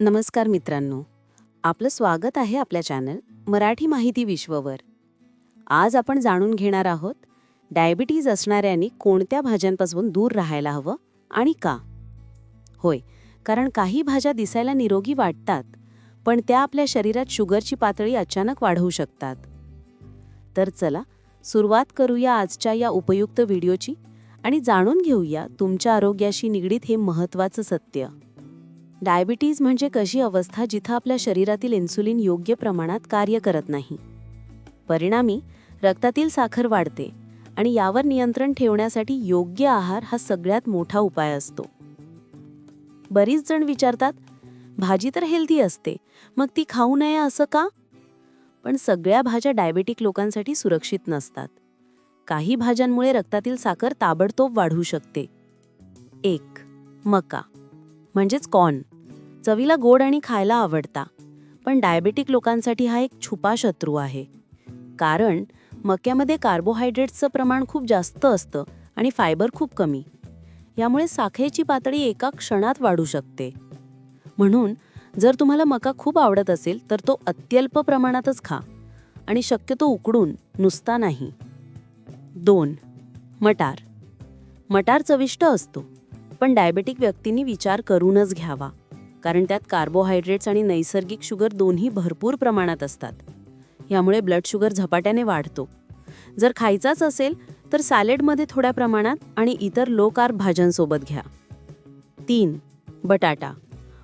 नमस्कार मित्रांनो. आपलं स्वागत आहे आपल्या चॅनल मराठी माहिती विश्ववर. आज आपण जाणून घेणार आहोत डायबिटीज असणाऱ्यांनी कोणत्या भाज्यांपासून दूर राहायला हवं आणि का? होय कारण काही भाज्या दिसायला निरोगी वाटतात पण त्या आपल्या शरीरात शुगरची पातळी अचानक वाढवू शकतात. तर चला सुरुवात करूया आजच्या या उपयुक्त व्हिडिओची आणि जाणून घेऊया तुमच्या आरोग्याशी निगडीत हे महत्त्वाचं सत्य. डायबिटीज म्हणजे कशी अवस्था जिथं आपल्या शरीरातील इन्सुलिन योग्य प्रमाणात कार्य करत नाही? परिणामी रक्तातील साखर वाढते आणि यावर नियंत्रण ठेवण्यासाठी योग्य आहार हा सगळ्यात मोठा उपाय असतो. बरीच जण विचारतात भाजी तर हेल्दी असते मग ती खाऊ नये असं का? पण सगळ्या भाज्या डायबेटिक लोकांसाठी सुरक्षित नसतात. काही भाज्यांमुळे रक्तातील साखर ताबडतोब वाढू शकते. एक मका. म्हणजेच कॉर्न चवीला गोड आणि खायला आवडता. पण डायबेटिक लोकांसाठी हा एक छुपा शत्रू आहे. कारण मक्यामध्ये कार्बोहायड्रेट्सचं प्रमाण खूप जास्त असतं आणि फायबर खूप कमी. यामुळे साखरेची पातळी एका क्षणात वाढू शकते. म्हणून जर तुम्हाला मका खूप आवडत असेल तर तो अत्यल्प प्रमाणातच खा. आणि शक्यतो उकडून नुसता नाही. दोन. मटार. मटार चविष्ट असतो. पण डायबेटिक व्यक्तींनी विचार करूनच घ्यावा. कारण त्यात कार्बोहायड्रेट्स आणि नैसर्गिक शुगर दोन्ही भरपूर प्रमाणात असतात. यामुळे ब्लड शुगर झपाट्याने वाढतो. जर खायचाच असेल तर सॅलेडमध्ये थोड्या प्रमाणात आणि इतर लो कार्ब भाज्यांसोबत घ्या. तीन बटाटा.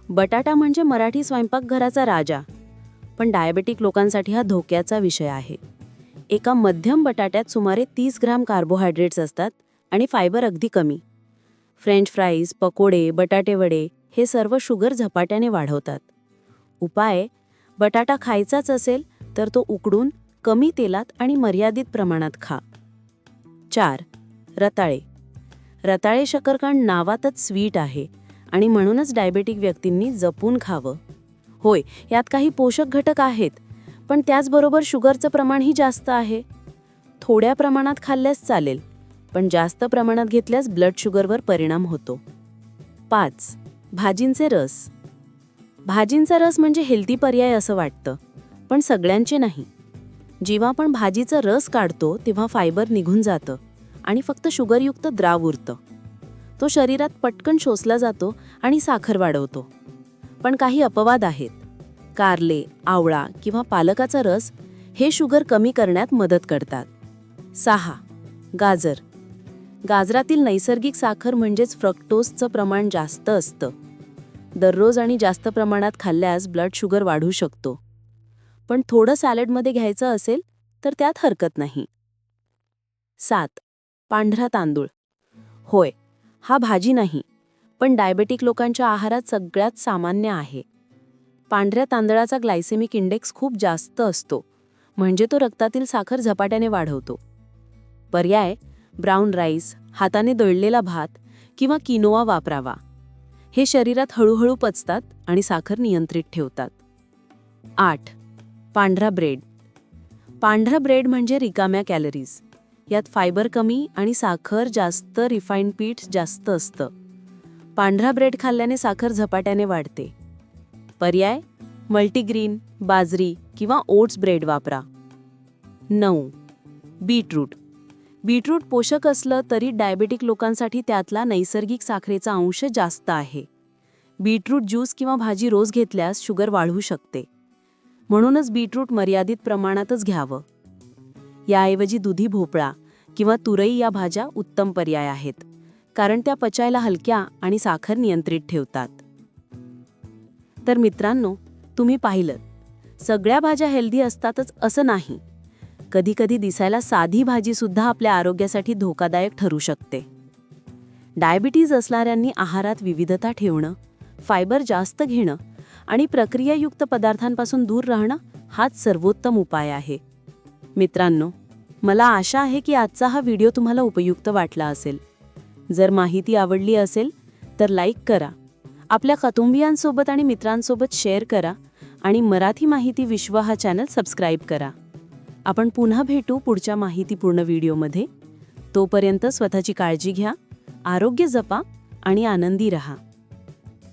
बटाटा म्हणजे मराठी स्वयंपाकघराचा राजा. पण डायबेटिक लोकांसाठी हा धोक्याचा विषय आहे. एका मध्यम बटाट्यात सुमारे तीस ग्राम कार्बोहायड्रेट्स असतात आणि फायबर अगदी कमी. फ्रेंच फ्राईज पकोडे बटाटेवडे हे सर्व शुगर झपाट्याने वाढवतात. उपाय बटाटा खायचाच असेल तर तो उकडून कमी तेलात आणि मर्यादित प्रमाणात खा. चार रताळे. रताळे शकरकंद नावातच स्वीट आहे आणि म्हणूनच डायबेटिक व्यक्तींनी जपून खावं. होय यात काही पोषक घटक आहेत पण त्याचबरोबर शुगरचं प्रमाणही जास्त आहे. थोड्या प्रमाणात खाल्ल्यास चालेल पण जास्त प्रमाणात घेतल्यास ब्लड शुगरवर परिणाम होतो. पाच. भाजींचे रस. भाजींचा रस म्हणजे हेल्दी पर्याय असं वाटतं पण सगळ्यांचे नाही. जेव्हा आपण भाजीचा रस काढतो तेव्हा फायबर निघून जातं आणि फक्त शुगरयुक्त द्राव उरतं. तो शरीरात पटकन शोषला जातो आणि साखर वाढवतो. पण काही अपवाद आहेत. कारले आवळा किंवा पालकाचा रस हे शुगर कमी करण्यात मदत करतात. सहा. गाजर. गाजरातील नैसर्गिक साखर म्हणजेच फ्रक्टोजचं प्रमाण जास्त असतं. दररोज आणि जास्त प्रमाणात खाल्ल्यास ब्लड शुगर वाढू शकतो. पण थोडं सॅलडमध्ये घ्यायचं असेल तर त्यात हरकत नाही. सात. पांढरा तांदूळ. होय हा भाजी नाही पण डायबेटिक लोकांच्या आहारात सगळ्यात सामान्य आहे. पांढऱ्या तांदळाचा ग्लायसेमिक इंडेक्स खूप जास्त असतो म्हणजे तो रक्तातील साखर झपाट्याने वाढवतो. पर्याय ब्राऊन राईस हाताने दळलेला भात किंवा किनोवा वापरावा. हे शरीरात हळूहळू पचतात आणि साखर नियंत्रित ठेवतात. आठ. पांढरा ब्रेड. पांढरा ब्रेड म्हणजे रिकाम्या कॅलरीज. यात फायबर कमी आणि साखर जास्त रिफाईंड पीठ जास्त असतं. पांढरा ब्रेड खाल्ल्याने साखर झपाट्याने वाढते. पर्याय? मल्टीग्रीन बाजरी किंवा ओट्स ब्रेड वापरा. नऊ. बीटरूट. बीटरूट पोषक असलं तरी डायबेटिक लोकांसाठी त्यातला नैसर्गिक साखरेचा अंश जास्त आहे. बीटरूट ज्यूस किंवा भाजी रोज घेतल्यास शुगर वाढू शकते. म्हणूनच बीटरूट मर्यादित प्रमाणातच घ्यावं. याऐवजी दुधी भोपळा किंवा तुरई या भाज्या उत्तम पर्याय आहेत कारण त्या पचायला हलक्या आणि साखर नियंत्रित ठेवतात. तर मित्रांनो तुम्ही पाहिलं सगळ्या भाज्या हेल्दी असतातच असं नाही. कधीकधी दिसायला साधी भाजीसुद्धा आपल्या आरोग्यासाठी धोकादायक ठरू शकते. डायबिटीज असणाऱ्यांनी आहारात विविधता ठेवणं फायबर जास्त घेणं आणि प्रक्रियायुक्त पदार्थांपासून दूर राहणं हाच सर्वोत्तम उपाय आहे. मित्रांनो मला आशा आहे की आजचा हा व्हिडिओ तुम्हाला उपयुक्त वाटला असेल. जर माहिती आवडली असेल तर लाईक करा. आपल्या कुटुंबियांसोबत आणि मित्रांसोबत शेअर करा आणि मराठी माहिती विश्व हा चॅनल सबस्क्राईब करा. आपण पुन्हा भेटू पुढच्या माहितीपूर्ण व्हिडिओमध्ये. तोपर्यंत स्वतःची काळजी घ्या आरोग्य जपा आणि आनंदी रहा.